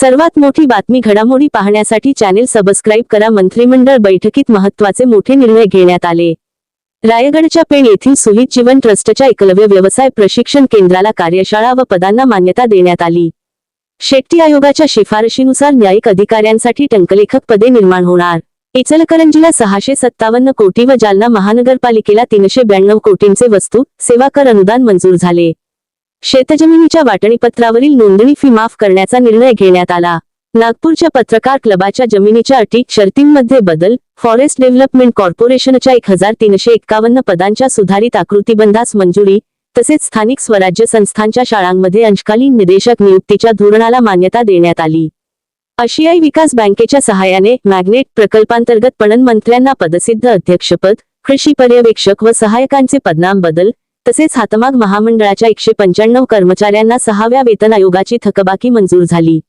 सर्वात मोठी बातमी घडामोडी पाहण्यासाठी चॅनेल सबस्क्राईब करा. मंत्रिमंडळ बैठकीत महत्त्वाचे मोठे निर्णय घेण्यात आले. रायगडच्या पेण येथील सुहित जीवन ट्रस्टच्या एकलव्य व्यवसाय प्रशिक्षण केंद्राला कार्यशाळा व पदांना मान्यता देण्यात आली. शेट्टी आयोगाच्या शिफारशीनुसार न्यायिक अधिकाऱ्यांसाठी टंकलेखक पदे निर्माण होणार. इचलकरंजीला सहाशे सत्तावन्न कोटी व जालना महानगरपालिकेला तीनशे ब्याण्णव कोटींचे वस्तू सेवा कर अनुदान मंजूर झाले. शेतजमिनीच्या वाटणीपत्रावरील नोंदणी फी माफ करण्याचा निर्णय घेण्यात आला. नागपूरच्या पत्रकार क्लबाच्या जमिनीच्या अटी शर्तींमध्ये बदल फॉरेस्ट डेव्हलपमेंट कॉर्पोरेशनच्या एक हजार तीनशे एक्कावन्न पदांच्या सुधारित आकृतीबंधास मंजुरी तसेच स्थानिक स्वराज्य संस्थांच्या शाळांमध्ये अंशकालीन निदेशक नियुक्तीच्या धोरणाला मान्यता देण्यात आली. आशियाई विकास बँकेच्या सहाय्याने मॅग्नेट प्रकल्पांतर्गत पणन मंत्र्यांना पदसिद्ध अध्यक्षपद कृषी पर्यवेक्षक व सहायकांचे पदनाम बदल तसेच हातमाग महामंडळाच्या एकशे पंच्याण्णव कर्मचाऱ्यांना सहाव्या वेतन आयोगाची थकबाकी मंजूर झाली.